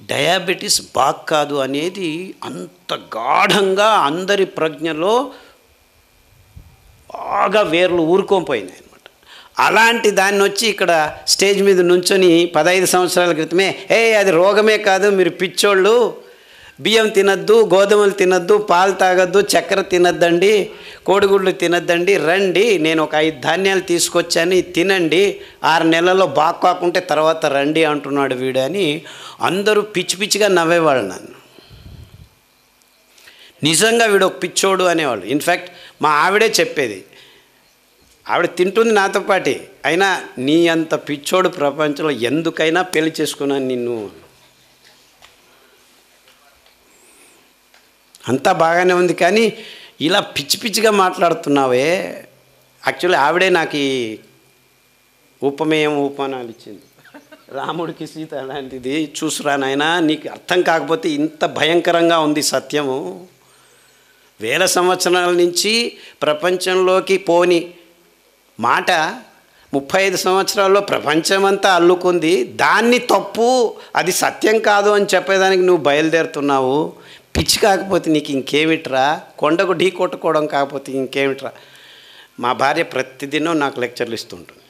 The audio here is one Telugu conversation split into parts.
డయాబెటీస్ బాగ్ కాదు అనేది అంత గాఢంగా అందరి ప్రజ్ఞలో బాగా వేర్లు ఊరుకోపోయినాయి అనమాట అలాంటి దాన్ని వచ్చి ఇక్కడ స్టేజ్ మీద నుంచొని పదహైదు సంవత్సరాల క్రితమే ఏ అది రోగమే కాదు మీరు పిచ్చోళ్ళు బియ్యం తినద్దు గోధుమలు తినద్దు పాలు తాగొద్దు చక్కెర తినద్దండి కోడిగుడ్లు తినద్దండి రండి నేను ఒక ఐదు ధాన్యాలు తీసుకొచ్చాను తినండి ఆరు నెలల్లో బాగా తర్వాత రండి అంటున్నాడు వీడు అని అందరూ పిచ్చి పిచ్చిగా నవ్వేవాళ్ళు నన్ను. నిజంగా వీడు ఒక పిచ్చోడు అనేవాళ్ళు. ఇన్ఫ్యాక్ట్ మా ఆవిడే చెప్పేది ఆవిడ తింటుంది నాతో పాటి అయినా నీ అంత పిచ్చోడు ప్రపంచంలో ఎందుకైనా పెళ్ళి చేసుకున్నాను నిన్ను అంతా బాగానే ఉంది కానీ ఇలా పిచ్చి పిచ్చిగా మాట్లాడుతున్నావే. యాక్చువల్లీ ఆవిడే నాకు ఈ ఉపమేయం ఉపమానాలు ఇచ్చింది. రాముడికి సీత అలాంటిది చూసురా నాయనా నీకు అర్థం కాకపోతే ఇంత భయంకరంగా ఉంది సత్యము. వేల సంవత్సరాల నుంచి ప్రపంచంలోకి పోని మాట ముప్పై ఐదు సంవత్సరాల్లో ప్రపంచమంతా అల్లుకుంది. దాన్ని తప్పు అది సత్యం కాదు అని చెప్పేదానికి నువ్వు బయలుదేరుతున్నావు. పిచ్చి కాకపోతే నీకు ఇంకేమిట్రా? కొండకు ఢీ కొట్టుకోవడం కాకపోతే ఇంకేమిట్రా? మా భార్య ప్రతిదినం నాకు లెక్చర్లు ఇస్తుంటుంది.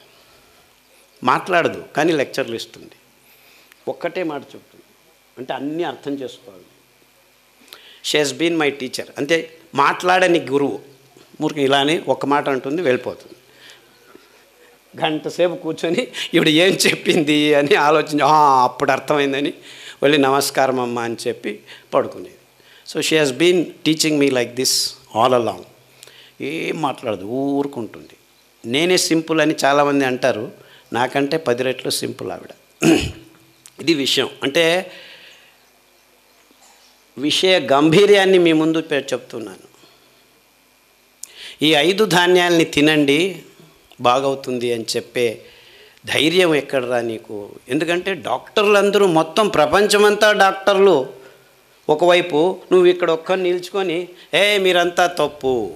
మాట్లాడదు కానీ లెక్చర్లు ఇస్తుంది. ఒక్కటే మాట చెప్తుంది. అంటే అన్నీ అర్థం చేసుకోవాలి. షేస్ బీన్ మై టీచర్ అంటే మాట్లాడని గురువు. ఊరికి ఇలానే ఒక మాట అంటుంది వెళ్ళిపోతుంది. గంట సేపు కూర్చొని ఇప్పుడు ఏం చెప్పింది అని ఆలోచించి "ఆ, అప్పుడు అర్థమైందని. వెళ్ళి నమస్కారం అమ్మ అని చెప్పి పడుకునేది. So she has been teaching me like this all along ఏం మాట్లాడదు ఊరుకుంటుంది. నేనే సింపుల్ అని చాలామంది అంటారు. నాకంటే పది రెట్లు సింపుల్ ఆవిడ. ఇది విషయం. అంటే విషయ గంభీర్యాన్ని మీ ముందు పేరు చెప్తున్నాను. ఈ ఐదు ధాన్యాల్ని తినండి బాగవుతుంది అని చెప్పే ధైర్యం ఎక్కడరా నీకు? ఎందుకంటే డాక్టర్లందరూ మొత్తం ప్రపంచమంతా డాక్టర్లు. ఒకవైపు నువ్వు ఇక్కడ ఒక్క నిల్చుకొని ఏ మీరంతా తప్పు.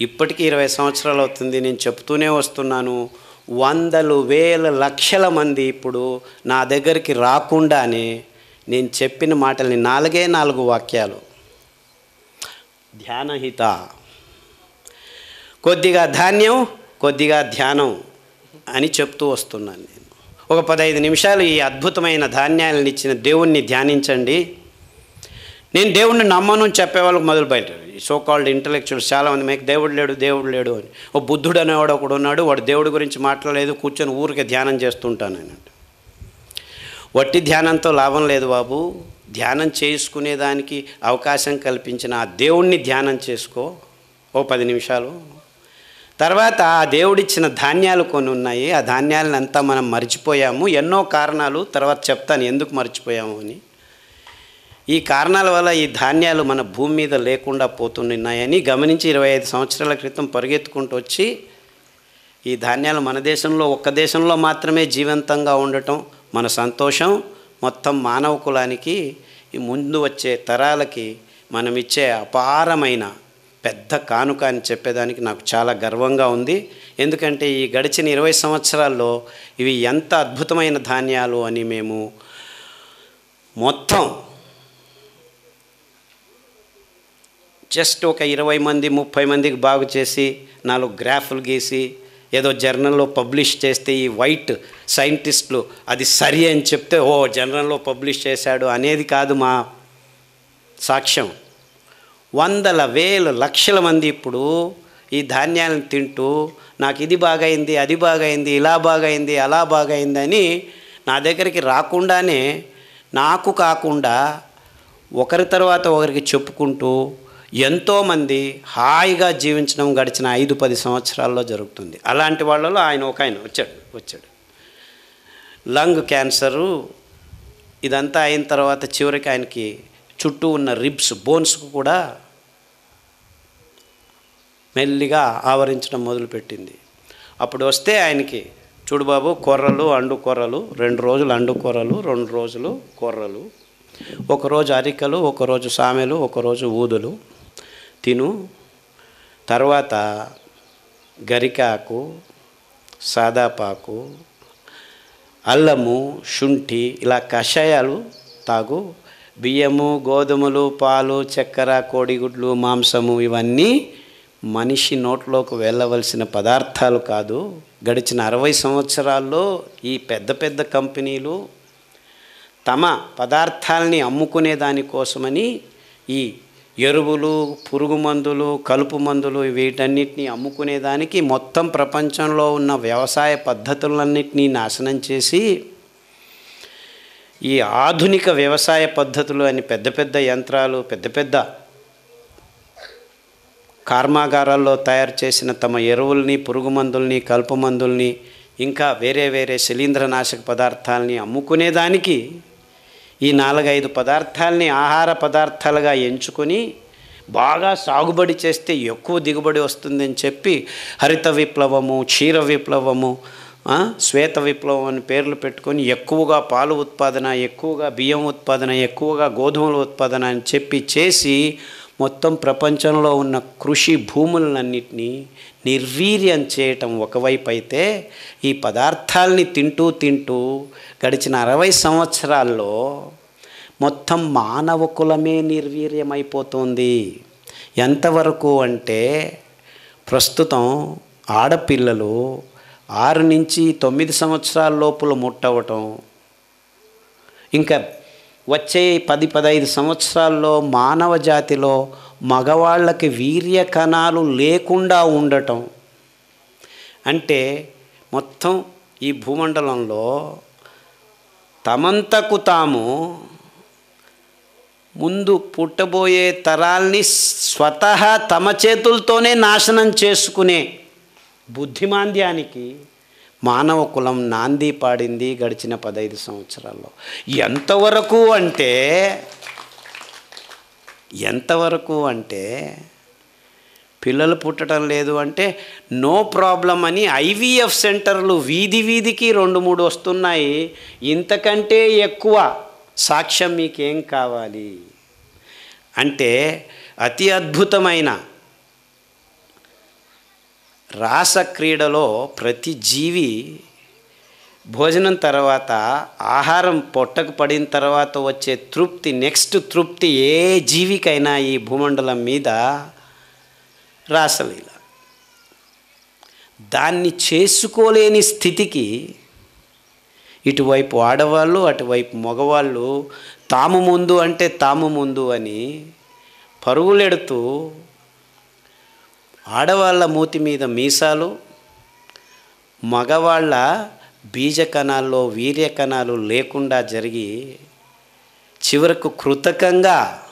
ఇప్పటికీ ఇరవై సంవత్సరాలు అవుతుంది నేను చెప్తూనే వస్తున్నాను. వందలు వేల లక్షల మంది ఇప్పుడు నా దగ్గరికి రాకుండానే నేను చెప్పిన మాటల్ని నాలుగే నాలుగు వాక్యాలు. ధ్యానహిత. కొద్దిగా ధాన్యం కొద్దిగా ధ్యానం అని చెప్తూ వస్తున్నాను. ఒక పదహైదు నిమిషాలు ఈ అద్భుతమైన ధాన్యాలను ఇచ్చిన దేవుణ్ణి ధ్యానించండి. నేను దేవుణ్ణి నమ్మను అని చెప్పేవాళ్ళకి మొదలు బయట సో కాల్డ్ ఇంటలెక్చువల్స్ చాలామంది మీకు దేవుడు లేడు దేవుడు లేడు అని. ఓ బుద్ధుడు అనేవాడు ఒకడు ఉన్నాడు వాడు దేవుడి గురించి మాట్లాడలేదు కూర్చొని ఊరికే ధ్యానం చేస్తుంటాను అని వట్టి ధ్యానంతో లాభం లేదు బాబు. ధ్యానం చేసుకునేదానికి అవకాశం కల్పించిన ఆ దేవుణ్ణి ధ్యానం చేసుకో. ఓ పది నిమిషాలు. తర్వాత ఆ దేవుడిచ్చిన ధాన్యాలు కొన్ని ఉన్నాయి. ఆ ధాన్యాలను అంతా మనం మర్చిపోయాము. ఎన్నో కారణాలు తర్వాత చెప్తాను ఎందుకు మర్చిపోయాము అని. ఈ కారణాల వల్ల ఈ ధాన్యాలు మన భూమి మీద లేకుండా పోతున్నాయని గమనించి ఇరవై ఐదు సంవత్సరాల క్రితం పరిగెత్తుకుంటూ వచ్చి ఈ ధాన్యాలు మన దేశంలో ఒక్క దేశంలో మాత్రమే జీవంతంగా ఉండటం మన సంతోషం. మొత్తం మానవ కులానికి ముందు వచ్చే తరాలకి మనం ఇచ్చే అపారమైన పెద్ద కానుక అని చెప్పేదానికి నాకు చాలా గర్వంగా ఉంది. ఎందుకంటే ఈ గడిచిన ఇరవై సంవత్సరాల్లో ఇవి ఎంత అద్భుతమైన ధాన్యాలు అని మేము మొత్తం జస్ట్ ఒక ఇరవై మంది ముప్పై మందికి బాగు చేసి నాలుగు గ్రాఫ్లు గీసి ఏదో జర్నల్లో పబ్లిష్ చేస్తే ఈ వైట్ సైంటిస్టులు అది సరి అని చెప్తే ఓ జర్నల్లో పబ్లిష్ చేశాడు అనేది కాదు మా సాక్ష్యం. వందల వేల లక్షల మంది ఇప్పుడు ఈ ధాన్యాలను తింటూ నాకు ఇది బాగైంది అది బాగైంది ఇలా బాగైంది అలా బాగైంది అని నా దగ్గరికి రాకుండానే నాకు కాకుండా ఒకరి తర్వాత ఒకరికి చెప్పుకుంటూ ఎంతోమంది హాయిగా జీవించడం గడిచిన ఐదు పది సంవత్సరాల్లో జరుగుతుంది. అలాంటి వాళ్ళలో ఆయన ఒక ఆయన వచ్చాడు వచ్చాడు. లంగ్ క్యాన్సరు ఇదంతా అయిన తర్వాత చివరికి ఆయనకి చుట్టూ ఉన్న రిబ్స్ బోన్స్కు కూడా మెల్లిగా ఆవరించడం మొదలుపెట్టింది. అప్పుడు వస్తే ఆయనకి చూడు బాబు కొర్రలు అండు కొర్రలు రెండు రోజులు అండు కొర్రలు రెండు రోజులు కొర్రలు ఒకరోజు అరికలు ఒకరోజు సామెలు ఒకరోజు ఊదులు తిను. తర్వాత గరికాకు సాదాపాకు అల్లము శుంఠి ఇలా కషాయాలు తాగు. బియ్యము గోధుమలు పాలు చక్కెర కోడిగుడ్లు మాంసము ఇవన్నీ మనిషి నోట్లోకి వెళ్ళవలసిన పదార్థాలు కాదు. గడిచిన అరవై సంవత్సరాల్లో ఈ పెద్ద పెద్ద కంపెనీలు తమ పదార్థాలని అమ్ముకునే దానికోసమని ఈ ఎరువులు పురుగు మందులు కలుపు మందులు వీటన్నిటిని అమ్ముకునేదానికి మొత్తం ప్రపంచంలో ఉన్న వ్యవసాయ పద్ధతులన్నింటినీ నాశనం చేసి ఈ ఆధునిక వ్యవసాయ పద్ధతులు అని పెద్ద పెద్ద యంత్రాలు పెద్ద పెద్ద కర్మాగారాల్లో తయారు చేసిన తమ ఎరువుల్ని పురుగు మందుల్ని కలుపు మందుల్ని ఇంకా వేరే వేరే శిలీంద్రనాశక పదార్థాలని అమ్ముకునేదానికి ఈ నాలుగైదు పదార్థాలని ఆహార పదార్థాలుగా ఎంచుకొని బాగా సాగుబడి చేస్తే ఎక్కువ దిగుబడి వస్తుందని చెప్పి హరిత విప్లవము క్షీర విప్లవము శ్వేత విప్లవం అని పేర్లు పెట్టుకొని ఎక్కువగా పాలు ఉత్పాదన ఎక్కువగా బియ్యం ఉత్పాదన ఎక్కువగా గోధుమల ఉత్పాదన అని చెప్పి చేసి మొత్తం ప్రపంచంలో ఉన్న కృషి భూములన్నింటినీ నిర్వీర్యం చేయటం ఒకవైపు అయితే ఈ పదార్థాలని తింటూ తింటూ గడిచిన అరవై సంవత్సరాల్లో మొత్తం మానవ కులమే నిర్వీర్యమైపోతుంది. ఎంతవరకు అంటే ప్రస్తుతం ఆడపిల్లలు ఆరు నుంచి తొమ్మిది సంవత్సరాల లోపల ముట్టవటం. ఇంకా వచ్చే పది పదహైదు సంవత్సరాల్లో మానవ జాతిలో మగవాళ్ళకి వీర్య కణాలు లేకుండా ఉండటం. అంటే మొత్తం ఈ భూమండలంలో తమంతకు తాము ముందు పుట్టబోయే తరాల్ని స్వతహా తమ చేతులతోనే నాశనం చేసుకునే బుద్ధిమాంద్యానికి మానవ కులం నాంది పాడింది గడిచిన పదహైదు సంవత్సరాల్లో. ఎంతవరకు అంటే ఎంతవరకు అంటే పిల్లలు పుట్టడం లేదు అంటే నో ప్రాబ్లం అని ఐవీఎఫ్ సెంటర్లు వీధి వీధికి రెండు మూడు వస్తున్నాయి. ఇంతకంటే ఎక్కువ సాక్ష్యం మీకేం కావాలి? అంటే అతి అద్భుతమైన రాసక్రీడలో ప్రతి జీవి భోజనం తర్వాత ఆహారం పొట్టకు పడిన తర్వాత వచ్చే తృప్తి నెక్స్ట్ తృప్తి ఏ జీవికైనా ఈ భూమండలం మీద రాసలీల. దాన్ని చేసుకోలేని స్థితికి ఇటువైపు ఆడవాళ్ళు అటువైపు మగవాళ్ళు తాము ముందు అంటే తాము ముందు అని పరుగులెడుతూ ఆడవాళ్ళ మూతి మీద మీసాలు మగవాళ్ళ బీజ కణాల్లో వీర్య కణాలు లేకుండా జరిగి చివరకు కృతకంగా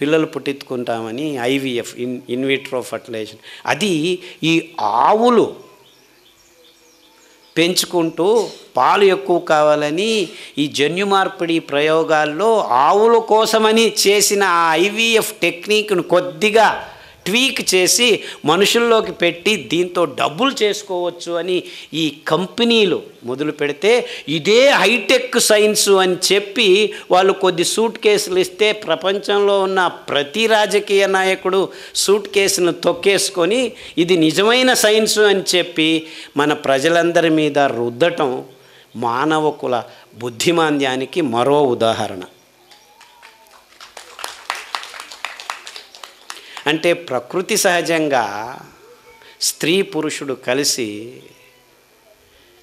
పిల్లలు పుట్టించుకుంటామని IVF in in vitro fertilisation. అది ఈ ఆవులు పెంచుకుంటూ పాలు ఎక్కువ కావాలని ఈ జన్యు మార్పిడి ప్రయోగాల్లో ఆవుల కోసమని చేసిన ఆ ఐవీఎఫ్ టెక్నిక్ను కొద్దిగా ట్వీక్ చేసి మనుషుల్లోకి పెట్టి దీంతో డబ్బులు చేసుకోవచ్చు అని ఈ కంపెనీలు మొదలు పెడితే ఇదే హైటెక్ సైన్స్ అని చెప్పి వాళ్ళు కొద్ది సూట్ కేసులు ఇస్తే ప్రపంచంలో ఉన్న ప్రతి రాజకీయ నాయకుడు సూట్ కేసును తొక్కేసుకొని ఇది నిజమైన సైన్స్ అని చెప్పి మన ప్రజలందరి మీద రుద్దటం మానవ కుల బుద్ధిమాంద్యానికి మరో ఉదాహరణ. అంటే ప్రకృతి సహజంగా స్త్రీ పురుషుడు కలిసి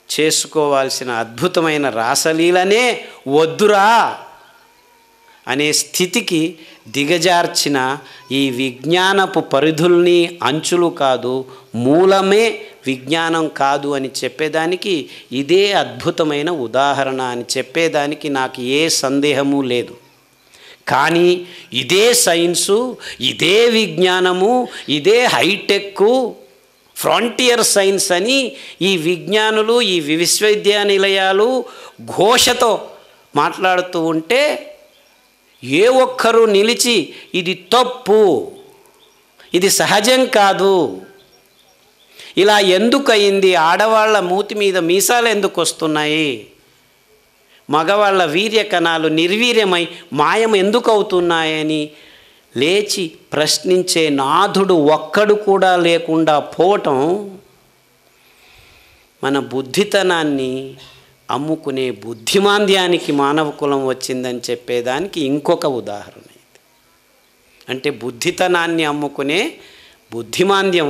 చేసుకోవాల్సిన అద్భుతమైన రాసలీలనే వద్దురా అనే స్థితికి దిగజార్చిన ఈ విజ్ఞానపు పరిధుల్ని అంచులు కాదు మూలమే విజ్ఞానం కాదు అని చెప్పేదానికి ఇదే అద్భుతమైన ఉదాహరణ అని చెప్పేదానికి నాకు ఏ సందేహము లేదు. కానీ ఇదే సైన్సు ఇదే విజ్ఞానము ఇదే హైటెక్ ఫ్రాంటియర్ సైన్స్ అని ఈ విజ్ఞానులు ఈ విశ్వవిద్యానిలయాలు ఘోషతో మాట్లాడుతూ ఉంటే ఏ ఒక్కరూ నిలిచి ఇది తప్పు ఇది సహజం కాదు. ఇలా ఎందుకు అయింది ఆడవాళ్ళ మూతి మీద మీసాలు ఎందుకు వస్తున్నాయి? మగవాళ్ళ వీర్య కణాలు నిర్వీర్యమై మాయం ఎందుకు అవుతున్నాయని లేచి ప్రశ్నించే నాథుడు ఒక్కడు కూడా లేకుండా పోవటం మన బుద్ధితనాన్ని అమ్ముకునే బుద్ధిమాంద్యానికి మానవ కులం వచ్చిందని చెప్పేదానికి ఇంకొక ఉదాహరణ ఇది. అంటే బుద్ధితనాన్ని అమ్ముకునే బుద్ధిమాంద్యం